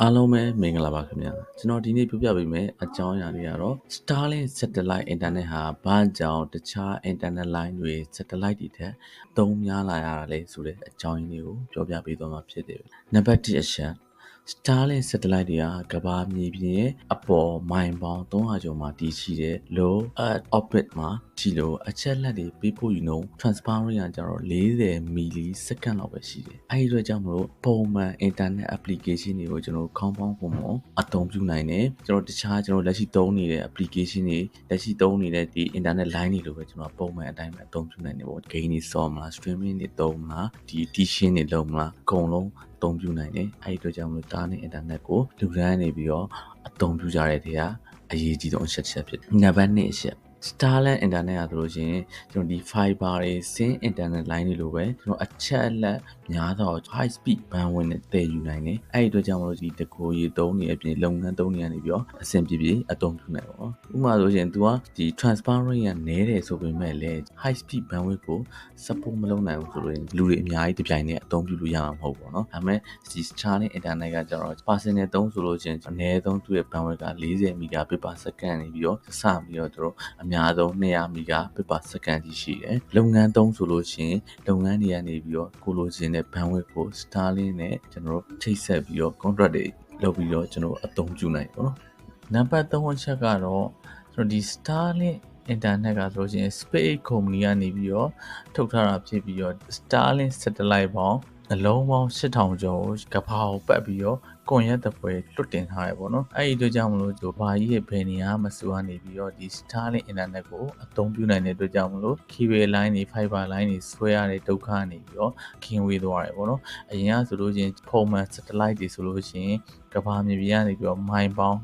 အားလုံးပဲမင်္ဂလာပါခင်ဗျာကျွန်တော်ဒီနေ့ပြပြပေးမယ်အကြောင်းအရာတွေကတော့ Starlink Satellite Internet ဟာဘာကြောင့်တခြား Internet line တွေ Satellite တွေထက်သုံးများလာရတာလဲဆိုတဲ့အကြောင်းရင်းလေးကိုပြောပြပေးသွားမှာဖြစ်တယ်နံပါတ်1အချက် Starlink satellite တွေကကမ္ဘာမြေပြင်ရဲ့အပေါ်မိုင်ပေါင်း300ကျော်မှာတည်ရှိတဲ့ low earth orbit မှာရှိလို့အချက်လက်တွေပေးဖို့ယူနှုန်း transfer rate ကကျတော့40 milli second လောက်ပဲရှိတယ်။အဲဒီအတွက်ကြောင့်မလို့ပုံမှန် internet application တွေကိုကျွန်တော် compound ပုံပေါ်အသုံးပြုနိုင်တယ်။ကျွန်တော်တခြားကျွန်တော်လက်ရှိသုံးနေတဲ့ application တွေလက်ရှိသုံးနေတဲ့ဒီ internet line တွေလိုပဲကျွန်တော်ပုံမှန်အတိုင်းပဲအသုံးပြုနိုင်တယ်ပေါ့။ game တွေဆော့မလား streaming တွေသုံးမလားဒီ teaching တွေလုပ်မလားအကုန်လုံး သုံးပြုနိုင်တယ်အဲ့ဒီအတွက်ကြောင့်မလို့တားနဲ့အင်တာနက်ကိုလူတန်းနေပြီးတော့အသုံးပြုကြတဲ့နေရာအရေးကြီးဆုံးအချက်ချက်ဖြစ်တယ်နံပါတ်2အချက် Starlink internet ရဆိုလို့ရှိရင်ကျွန်တော်ဒီ fiber တွေ syn internet line တွေလိုပဲကျွန်တော်အချက်အလက်များသော high speed bandwidth နဲ့တည်ယူနိုင်တယ်အဲ့ဒီအတွက်ကြောင့်မလို့ဒီတကိုရေသုံးနေအပြင်လုပ်ငန်းသုံးနေရနေပြီးတော့အဆင်ပြေပြေအသုံးပြုနိုင်ပါတော့ဥပမာဆိုရင် तू ကဒီ transfer rate ကနည်းတယ်ဆိုပေမဲ့လည်း high speed bandwidth ကို support မလုပ်နိုင်ဘူးဆိုလို့လူတွေအများကြီးတပြိုင်တည်းအသုံးပြုလို့ရမှာမဟုတ်ဘူးเนาะဒါပေမဲ့ဒီ Starlink internet ကကျတော့ personal သုံးဆိုလို့ရှိရင်အနည်းဆုံးသူ့ရဲ့ bandwidth က40 Mbps per second နေပြီးတော့စပြီးတော့တို့အ များဆုံး200 Mbps per second ကြီးရှိတယ်လုပ်ငန်းသုံးဆိုလို့ရှိရင်လုပ်ငန်းတွေကနေပြီးတော့ကိုလိုချင်တဲ့ bandwidth ကို Starlink နဲ့ကျွန်တော်တို့ချိတ်ဆက်ပြီးတော့ contract တွေလုပ်ပြီးတော့ကျွန်တော်အသုံးပြုနိုင်ပေါ့နော်နံပါတ်3အချက်ကတော့ကျွန်တော်ဒီ Starlink internet ကဆိုလို့ရှိရင် Space Company ကနေပြီးတော့ထုတ်ထားတာဖြစ်ပြီးတော့ Starlink satellite ပေါင်း အလုံးပေါင်း8000ကျော်ကိုကဘာကိုပတ်ပြီးတော့ကွန်ရက်တပွဲလွတ်တင်ထားရပေါ့နော်အဲ့ဒီအတွက်ကြောင့်မလို့ဒီဘာကြီးရဲ့ဘယ်နေရာမစူကနေပြီးတော့ဒီ Starlink internet ကိုအသုံးပြုနိုင်တဲ့အတွက်ကြောင့်မလို့ cable line တွေ fiber line တွေဆွဲရတဲ့ဒုက္ခနေပြီးတော့ခင်းဝေးသွားတယ်ပေါ့နော်အရင်ကဆိုလို့ချင်းဖုံမှန် satellite တွေဆိုလို့ချင်းကဘာမြေပြင်ကနေပြီးတော့မိုင်ပေါင်း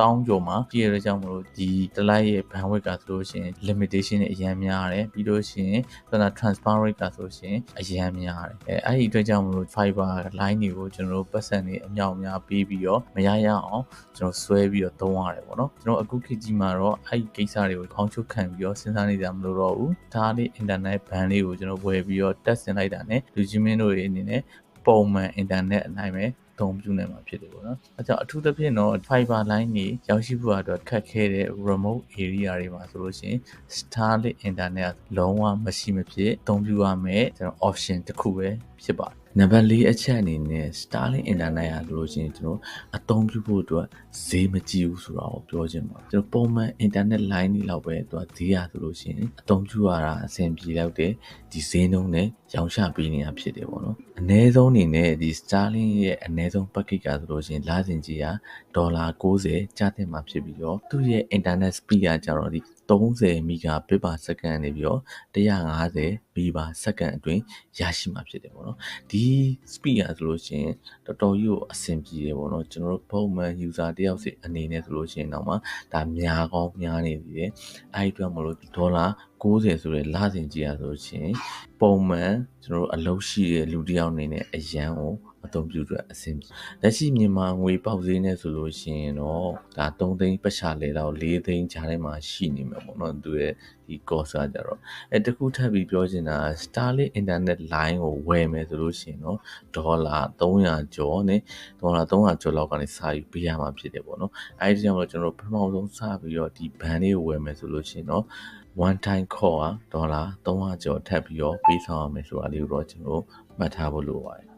တောင်းကျော်မှာပြည့်ရတဲ့ကြောင့်မလို့ဒီတလိုက်ရဲ့ bandwidth ကဆိုလို့ရှိရင် limitation တွေအများများတယ်ပြီးလို့ရှိရင်သနာ transfer rate ကဆိုလို့ရှိရင်အများများတယ်အဲအဲ့ဒီအတွက်ကြောင့်မလို့ fiber line တွေကိုကျွန်တော်တို့ပတ်စံတွေအမြောက်အများပေးပြီးတော့မရရအောင်ကျွန်တော်ဆွဲပြီးတော့သုံးရတယ်ပေါ့နော်ကျွန်တော်အခုခေတ်ကြီးမှာတော့အဲ့ဒီကိစ္စတွေကိုခေါင်းချုပ်ခံပြီးတော့စဉ်းစားနေကြမလို့တော့ဘူးဒါလေး internet ban လေးကိုကျွန်တော်ဝယ်ပြီးတော့တက်ဆင်လိုက်တာ ਨੇ လူချင်းမင်းတို့တွေအနေနဲ့ပုံမှန် internet အနိုင်ပဲ သုံးပြုနိုင်မှာဖြစ်တယ်ပေါ့နော်။အဲကြောင့်အထူးသဖြင့်တော့ fiber line တွေရောက်ရှိဖို့အတွက်ခက်ခဲတဲ့ remote area တွေမှာဆိုလို့ရှိရင် Starlink internet လုံးဝမရှိမဖြစ်အသုံးပြုရမယ်ကျွန်တော် option တစ်ခုပဲဖြစ်ပါတယ်နံပါတ်၄အချက်အနေနဲ့ Starlink internet ရလို့ရှိရင်ကျွန်တော်အသုံးပြုဖို့အတွက်ဈေးမကြီးဘူးဆိုတာကိုပြောချင်ပါကျွန်တော်ပုံမှန် internet line တွေလောက်ပဲသူကဈေးရဆိုလို့ရှိရင်အသုံးပြုရတာအဆင်ပြေလောက်တယ်ဒီဈေးနှုန်းနဲ့ရောင်းချပေးနေတာဖြစ်တယ်ပေါ့နော်အနည်းဆုံးအနေနဲ့ဒီ Starlink ရဲ့အနည်းဆုံး package ကဆိုလို့ရှိရင်လစဉ်ကြီးကဒေါ်လာ90ကျသင့်မှာဖြစ်ပြီးတော့သူ့ရဲ့ internet speed ကကျတော့ဒီ 30 megabit per second နေပြီးတော့150 MB per second အတွင်းရရှိမှာဖြစ်တယ်ပေါ့နော်ဒီ speed อ่ะဆိုလို့ရှိရင်တော်တော်ကြီးကိုအဆင်ပြေတယ်ပေါ့နော်ကျွန်တော်တို့ပုံမှန် user တယောက်စီအနေနဲ့ဆိုလို့ရှိရင်တော့မှဒါများကောင်းများနေပြီလေအဲ့ဒီအတွက်မလို့ဒေါ်လာ90ဆိုတဲ့လစဉ်ကြီးอ่ะဆိုလို့ရှိရင်ပုံမှန်ကျွန်တော်တို့အလုပ်ရှိတဲ့လူတယောက်အနေနဲ့အရန်ကို အသုံးပြုအတွက်အဆင်ပြေလက်ရှိမြန်မာငွေပေါက်ဈေးနဲ့ဆိုလို့ရှိရင်တော့ဒါ3သိန်းပတ်ချလေတော့4သိန်းကြားထဲမှာရှိနေမှာပေါ့နော်သူရဲ့ဒီ cost ကကြတော့အဲတခုထပ်ပြီးပြောချင်တာ Starlink internet line ကိုဝယ်မယ်ဆိုလို့ရှိရင်တော့ဒေါ်လာ300ကျော်နဲ့ဒေါ်လာ300ကျော်လောက်ကနေစပြီးပေးရမှာဖြစ်တယ်ပေါ့နော်အဲဒီကြောင့်ကျွန်တော်ပထမဆုံးစပြီးတော့ဒီ band လေးကိုဝယ်မယ်ဆိုလို့ရှိရင်တော့ one time call อ่ะဒေါ်လာ300ကျော်ထပ်ပြီးတော့ပေးဆောင်ရမယ်ဆိုတာလေးကိုတော့ကျွန်တော်မှတ်ထားဖို့လိုပါတယ်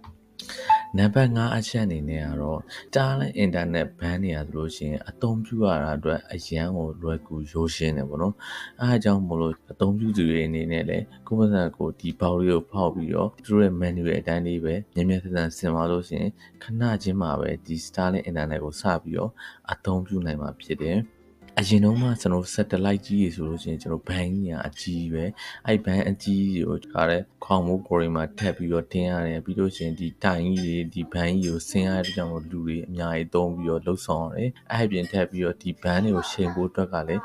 နံပါတ်5အချက်အနေနဲ့ကတော့ Starlink internet ban နေရသလိုရှင်အသုံးပြုရတာအတွက်အရန်ကိုလွယ်ကူရိုးရှင်းတယ်ပေါ့နော်။အဲအကြောင်းမို့လို့အသုံးပြုသူတွေအနေနဲ့လည်းကိုယ့်ဘာသာကိုဒီဘောက်လေးကိုဖောက်ပြီးတော့သူတို့ရဲ့ menu ရဲ့အတိုင်းလေးပဲမြင်မြင်ဆန်ဆန်ဆင်ပါလို့ရှင်ခဏချင်းမှာပဲဒီ Starlink internet ကိုစပြီးတော့အသုံးပြုနိုင်မှာဖြစ်တယ်။ အရင်တော့မှကျွန်တော် satellite ကြီးတွေဆိုလို့ရှိရင်ကျွန်တော်ဘန်ကြီးကအကြီးပဲအဲ့ဘန်အကြီးကိုခါတဲ့ခေါင်းမိုးကိုရီမှာထပ်ပြီးတော့တင်းရတယ်ပြီးလို့ရှိရင်ဒီတိုင်ကြီးတွေဒီဘန်ကြီးကိုဆင်းရတဲ့ကြောင့်လူတွေအများကြီးသုံးပြီးတော့လှုပ်ဆောင်ရတယ်အဲ့ပြင်ထပ်ပြီးတော့ဒီဘန်တွေကိုချိန်ဖို့အတွက်ကလည်း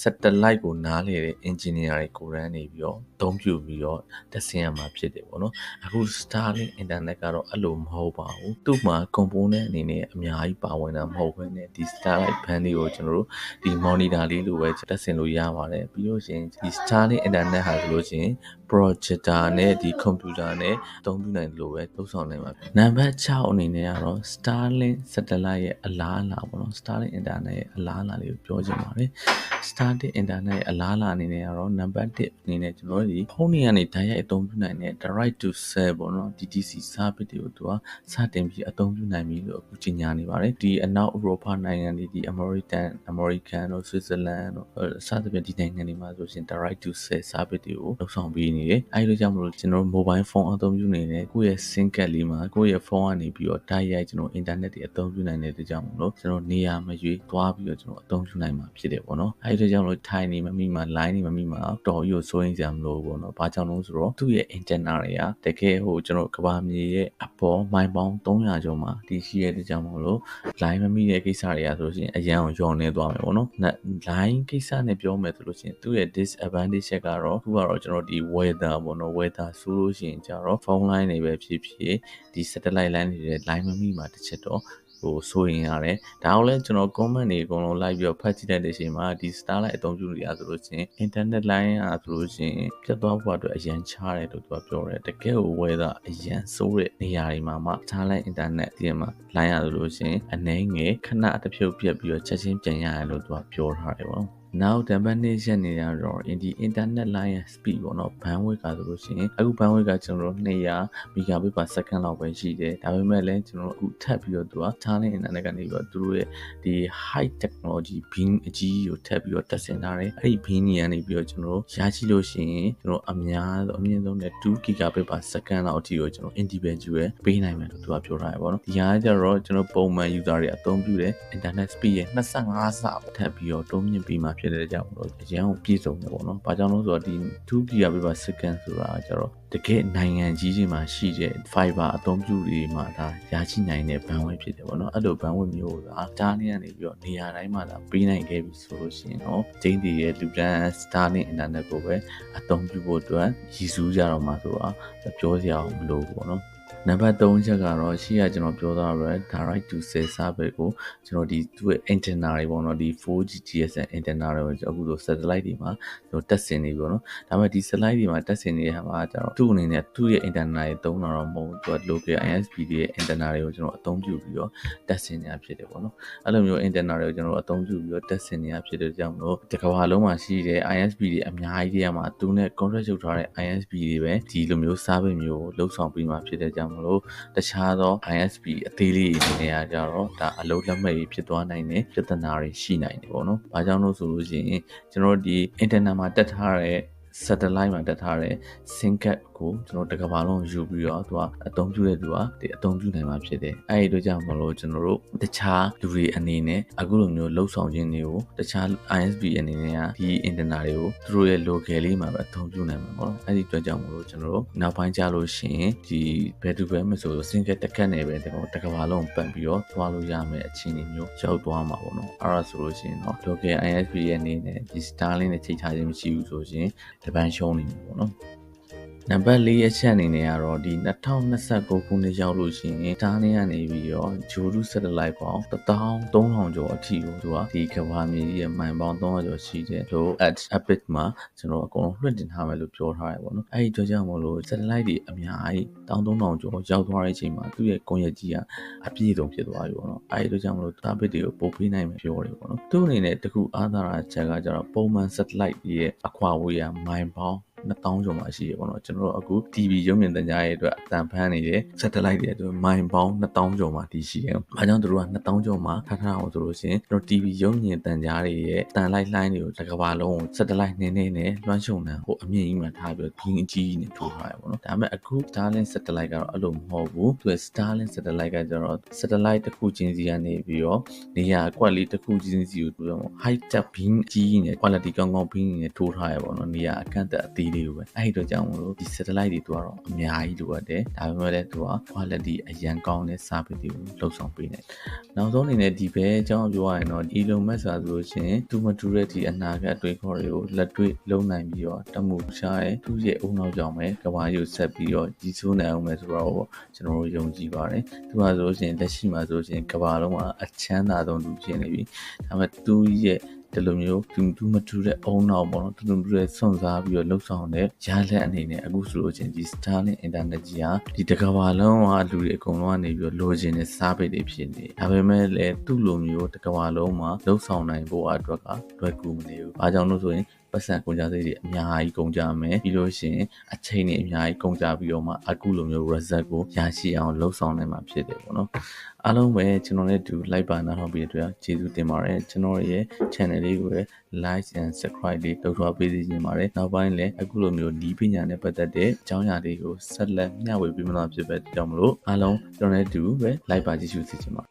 satellite ကိုနားလေတဲ့ engineer တွေကိုရန်နေပြီးတော့သုံးပြပြီးတော့တက်ဆင်းရမှာဖြစ်တယ်ပေါ့နော်အခု Starlink internet ကတော့အဲ့လိုမဟုတ်ပါဘူးသူ့မှာ component အနေနဲ့အများကြီးပါဝင်တာမဟုတ်ဘဲနဲ့ဒီ Starlink band တွေကိုကျွန်တော်တို့ဒီ monitor လေးလိုပဲတက်ဆင်လို့ရပါတယ်ပြီးလို့ရှိရင်ဒီ Starlink internet ဟာဆိုလို့ရှိရင် projector နဲ့ဒီ computer နဲ့အသုံးပြုနိုင်တယ်လို့ပဲသုံးဆောင်နိုင်ပါပြီနံပါတ်6အနေနဲ့ကတော့ Starlink satellite ရဲ့အလားအလာပေါ့နော် Starlink internet ရဲ့အလားအလာလေးကိုပြောချင်ပါတယ် Starlink internet ရဲ့အလားအလာအနေနဲ့ကတော့နံပါတ်1အနေနဲ့ကျွန်တော်တို့ဒီဖုန်းတွေကနေဓာတ်ရိုက်အသုံးပြုနိုင်တဲ့ direct to cell ပေါ့နော် DTC service တွေကိုသူကစတင်ပြီးအသုံးပြုနိုင်ပြီလို့အခုကြေညာနေပါတယ်ဒီအနောက်ဥရောပနိုင်ငံတွေဒီ American American တို့ Switzerland တို့စသဖြင့်ဒီနိုင်ငံတွေမှာဆိုရှင် direct to cell service တွေကိုလုပ်ဆောင်ပေးနေတယ်အဲဒီလိုကြောင့်မလို့ကျွန်တော်တို့ mobile phone အသုံးပြုနေတဲ့ကိုယ့်ရဲ့ SIM card လေးမှာကိုယ့်ရဲ့ဖုန်းကနေပြီးတော့တိုက်ရိုက်ကျွန်တော် internet တွေအသုံးပြုနိုင်တဲ့အတွက်ကြောင့်မလို့ကျွန်တော်နေရာမရွေးသွားပြီးတော့ကျွန်တော်အသုံးပြုနိုင်မှာဖြစ်တယ်ပေါ့နော်အဲဒီအတွက်ကြောင့်မလို့ time နေမမိမှာ line နေမမိမှာတော်ကြီးကိုစိုးရင်စရာမလိုဘူးပေါ့နော်ဘာကြောင့်လဲဆိုတော့သူ့ရဲ့ antenna တွေကတကယ်ဟိုကျွန်တော်ကဘာမြေရဲ့အပေါ်မိုင်ပေါင်း300ကျော်မှာဒီရှိရဲ့အတွက်ကြောင့်မလို့ line မမိတဲ့ကိစ္စတွေကဆိုလို့ရှိရင်အရန်ကိုယောနေသွားမယ်ပေါ့နော် line ကိစ္စနဲ့ပြောမယ်ဆိုလို့ရှိရင်သူ့ရဲ့ disadvantage ချက်ကတော့သူကတော့ကျွန်တော်ဒီ weather ပေါ့နော် weather ဆိုလို့ရှိရင်ကြတော့ phone line တွေပဲဖြစ်ဖြစ်ဒီ satellite line တွေ line မမိမှာတစ်ချက်တော့ ဟိုစိုးရင်ရတယ်ဒါအောင်လဲကျွန်တော် comment တွေအကုန်လုံးလိုက်ပြီးတော့ဖတ်ကြည့်တဲ့ချိန်မှာဒီ Starlight အသုံးပြုနေရဆိုလို့ချင်း internet line อ่ะဆိုလို့ချင်းပြတ်သွားဖို့အတွက်အရန်ချားတယ်လို့သူကပြောတယ်တကယ်ကို weather အရန်စိုးတဲ့နေရာတွေမှာမှ Starlight internet ဒီမှာ line ရဆိုလို့ချင်းအနှဲငယ်ခဏတစ်ဖြုတ်ပြတ်ပြီးတော့ချက်ချင်းပြန်ရတယ်လို့သူကပြောထားတယ်ပေါ့ နောက်တပတ်နေ့ရက်နေရတော့ဒီ internet line ရဲ့ speed ပေါ့နော် bandwidth ကဆိုလို့ရှိရင်အခု bandwidth ကကျွန်တော်တို့200 megabit per second လောက်ပဲရှိတယ်ဒါပေမဲ့လည်းကျွန်တော်တို့အခုထပ်ပြီးတော့သူက Starlink internet ကနေပြီးတော့သူတို့ရဲ့ဒီ high technology beam အကြီးကိုထပ်ပြီးတော့တက်ဆင်ထားတယ်အဲ့ဒီ beam ကြီးကနေပြီးတော့ကျွန်တော်တို့ရရှိလို့ရှိရင်ကျွန်တော်အများဆုံးအမြင့်ဆုံးနဲ့2 gigabit per second လောက်အထိကိုကျွန်တော် individual ပေးနိုင်မယ်လို့သူကပြောထားတယ်ပေါ့နော်ဒီဟာကျတော့ကျွန်တော်ပုံမှန် user တွေအသုံးပြုတဲ့ internet speed ရဲ့25ဆထပ်ပြီးတော့တိုးမြင့်ပြီးမှဖြစ်တဲ့ကြောင့်လို့အရန်ကိုပြည့်စုံတယ်ပေါ့နော်။ဘာကြောင့်လဲဆိုတော့ဒီ 2 gigabit per second ဆိုတာကျတော့တကယ်နိုင်ငံကြီးတွေမှာရှိတဲ့ fiber အသုံးပြုတွေမှာဒါရရှိနိုင်တဲ့ bandwidth ဖြစ်တယ်ပေါ့နော်။အဲ့လို bandwidth မျိုးကတားနေရနေပြီးတော့နေရာတိုင်းမှာဒါပေးနိုင်ခဲ့ပြီဆိုလို့ရှိရင်တော့ဂျိန်းဒီရဲ့လူတန်း Starlink internet ကိုပဲအသုံးပြုဖို့အတွက်ရည်စူးကြတော့မှာဆိုတော့ပြောစရာမလိုဘူးပေါ့နော်။ နံပါတ်3ချက်ကတော့ရှေ့ကကျွန်တော်ပြောသားရယ် direct to cell service ကိုကျွန်တော်ဒီသူ့ရဲ့ antenna တွေပေါ့နော်ဒီ 4G GSM antenna တွေအခုလို satellite တွေမှာကျွန်တော်တက်ဆင်နေပြီပေါ့နော်ဒါပေမဲ့ဒီ satellite တွေမှာတက်ဆင်နေတဲ့ဟာမှာကျတော့သူ့အနေနဲ့သူ့ရဲ့ antenna တွေသုံးတာတော့မဟုတ်ဘူးသူက local ISP တွေရဲ့ antenna တွေကိုကျွန်တော်အသုံးပြုပြီးတော့တက်ဆင်နေတာဖြစ်တယ်ပေါ့နော်အဲ့လိုမျိုး antenna တွေကိုကျွန်တော်အသုံးပြုပြီးတော့တက်ဆင်နေတာဖြစ်တဲ့ကြောင့်မလို့တစ်ကမ္ဘာလုံးမှာရှိတဲ့ ISP တွေအများကြီးတွေကမှသူနဲ့ contract ချုပ်ထားတဲ့ ISP တွေပဲဒီလိုမျိုး service မျိုးကိုလှုပ်ဆောင်ပြီးမှဖြစ်တဲ့ကြောင့်မလို့တခြားသော ISP အသေးလေးတွေနေရာကြတော့ဒါအလုံးလက်မဲ့ဖြစ်သွားနိုင်တဲ့ပြဿနာတွေရှိနိုင်တယ်ပေါ့နော်။ဘာကြောင့်လို့ဆိုလို့ရှိရင်ကျွန်တော်ဒီ internet မှာတက်ထားတဲ့ satellite မှာတက်ထားတဲ့ sync card ကိုကျွန်တော်တကဘာလုံးယူပြီးတော့သူကအသုံးပြုတဲ့သူကဒီအသုံးပြုနိုင်မှာဖြစ်တယ်။အဲဒီတို့ကြောင့်မလို့ကျွန်တော်တို့တခြားလူတွေအနေနဲ့အခုလိုမျိုးလှုပ်ဆောင်ခြင်းတွေကိုတခြား ISP အနေနဲ့ကဒီ internet တွေကိုသူတို့ရဲ့ local လေးမှာပဲအသုံးပြုနိုင်မှာပေါ့နော်။အဲဒီအတွက်ကြောင့်မလို့ကျွန်တော်တို့နောက်ပိုင်းကျလို့ရှိရင်ဒီဘယ်သူပဲမဆို sync card တစ်ခက်နေပဲတကဘာလုံးပတ်ပြီးတော့သွားလို့ရမယ်အခြေအနေမျိုးရောက်သွားမှာပေါ့နော်။အဲဒါဆိုလို့ရှိရင်တော့ local ISP ရဲ့အနေနဲ့ဒီ Starlink နဲ့ချိန်ချခြင်းမရှိဘူးဆိုရင်တပန်းရှုံးနေမှာပေါ့နော်။ နံပါတ်၄အချက်အနေနဲ့ကတော့ဒီ2029ခုနှစ်ရောက်လို့ရှိရင်တားနေရနေပြီးတော့ဂျိုရူ satellite ပေါင်း13000ကျော်အထိကိုသူကဒီကဘာမြေကြီးရဲ့မိုင်ပေါင်း300ကျော်ရှိတဲ့ low at epic မှာကျွန်တော်အကုန်လုံးလွှင့်တင်ထားမယ်လို့ပြောထားရပါတော့။အဲဒီအတွက်ကြောင့်မလို့ satellite တွေအများကြီး13000ကျော်ရောက်သွားတဲ့အချိန်မှာသူ့ရဲ့ကွန်ရက်ကြီးကအပြည့်စုံဖြစ်သွားပြီပေါ့နော်။အဲဒီအတွက်ကြောင့်မလို့ target တွေကိုပို့ပေးနိုင်မယ်ပြောတယ်ပေါ့နော်။သူ့အနေနဲ့တခုအားသာတာချက်ကကျတော့ပုံမှန် satellite ရဲ့အခွာဝေးရမိုင်ပေါင်း 2000ကျော်မှာရှိရပေါ့နော်ကျွန်တော်တို့အခု TV ရုပ်မြင်သံကြားရဲ့အတွက်အတန်ဖမ်းနေတဲ့ satellite တွေအတွက်မိုင်ပေါင်း2000ကျော်မှာတည်ရှိတယ်။ဘာကြောင့်တို့က2000ကျော်မှာထားထားအောင်ဆိုလို့ရှိရင်ကျွန်တော် TV ရုပ်မြင်သံကြားတွေရဲ့တန်လိုက်လှိုင်းတွေကိုတစ်ကမ္ဘာလုံးကို satellite နည်းနည်းနဲ့လွှမ်းခြုံတန်းဟိုအမြင့်ကြီးမှာထားပြီးဘင်းအကြီးကြီးနဲ့ထိုးထားရပေါ့နော်။ဒါပေမဲ့အခု Starlink satellite ကတော့အဲ့လိုမဟုတ်ဘူး။သူက Starlink satellite ကကျတော့ satellite တစ်ခုချင်းစီကနေပြီးတော့နေရာကွက်လေးတစ်ခုချင်းစီကိုသူက high tech beam ကြီးနဲ့ quality ကောင်းကောင်း beam နဲ့ထိုးထားရပေါ့နော်။နေရာအကန့်အသတ်အသေးလေးကိုပဲအဲ့ဒီတော့ကြောင့်မလို့ဒီ satellite တွေသူကတော့အများကြီးလိုအပ်တယ်ဒါပေမဲ့လည်းသူက quality အရန်ကောင်းတဲ့ service တွေကိုလှုပ်ဆောင်ပေးနေနောက်ဆုံးအနေနဲ့ဒီဘဲအကြောင်းပြောရရင်တော့ Elon Musk ဆိုလို့ရှိရင်သူမတူတဲ့ဒီအနာဂတ်အတွေ့အခေါ်တွေကိုလက်တွေ့လုံနိုင်ပြီးတော့တမှုရှားရဲ့သူ့ရဲ့အုံနောက်ကြောင့်ပဲကဘာရုပ်ဆက်ပြီးတော့ကြီးစိုးနိုင်အောင်မယ်ဆိုတော့ကျွန်တော်တို့ယုံကြည်ပါတယ်သူကဆိုလို့ရှိရင်လက်ရှိမှာဆိုလို့ရှိရင်ကဘာလုံးမှာအချမ်းသာဆုံးလူဖြစ်နေပြီဒါပေမဲ့သူ့ရဲ့ ဒီလိုမျိုးသူသူမတူတဲ့အုံနောက်ပေါ့နော်တူတူမတူတဲ့စွန့်စားပြီးတော့လှုပ်ဆောင်တဲ့ရလက်အနေနဲ့အခုဆိုလို့ချင်းဒီ Starlink Internet ကြီးဟာဒီတစ်ကမ္ဘာလုံးကလူတွေအကုန်လုံးကနေပြီးတော့လိုချင်တဲ့စားပိတ်တွေဖြစ်နေဒါပေမဲ့လည်းသူ့လိုမျိုးတစ်ကမ္ဘာလုံးမှာလှုပ်ဆောင်နိုင်ဖို့အတွက်ကလွယ်ကူမနေဘူး။အားကြောင့်လို့ဆိုရင် ပတ်စံကုန်ကြစိတ်တွေအများကြီးကုန်ကြမယ်ပြီးလို့ရှိရင်အချိန်တွေအများကြီးကုန်ကြပြီးတော့မှအခုလိုမျိုး result ကိုရရှိအောင်လှုပ်ဆောင်နိုင်မှာဖြစ်တယ်ပေါ့နော်အားလုံးပဲကျွန်တော်နဲ့တူ like ပါနာထောက်ပြီးတဲ့အတွက်ကျေးဇူးတင်ပါတယ်ကျွန်တော်ရဲ့ channel လေးကိုလည်း like and subscribe လေးလုပ်ထားပေးစီခြင်းပါတယ်နောက်ပိုင်းလည်းအခုလိုမျိုးဒီပညာနဲ့ပတ်သက်တဲ့အကြောင်းအရာတွေကိုဆက်လက်မျှဝေပေးမလို့ဖြစ်ပဲကြောင့်မလို့အားလုံးကျွန်တော်နဲ့တူပဲ like ပါကြည့်ရှုစီခြင်းပါ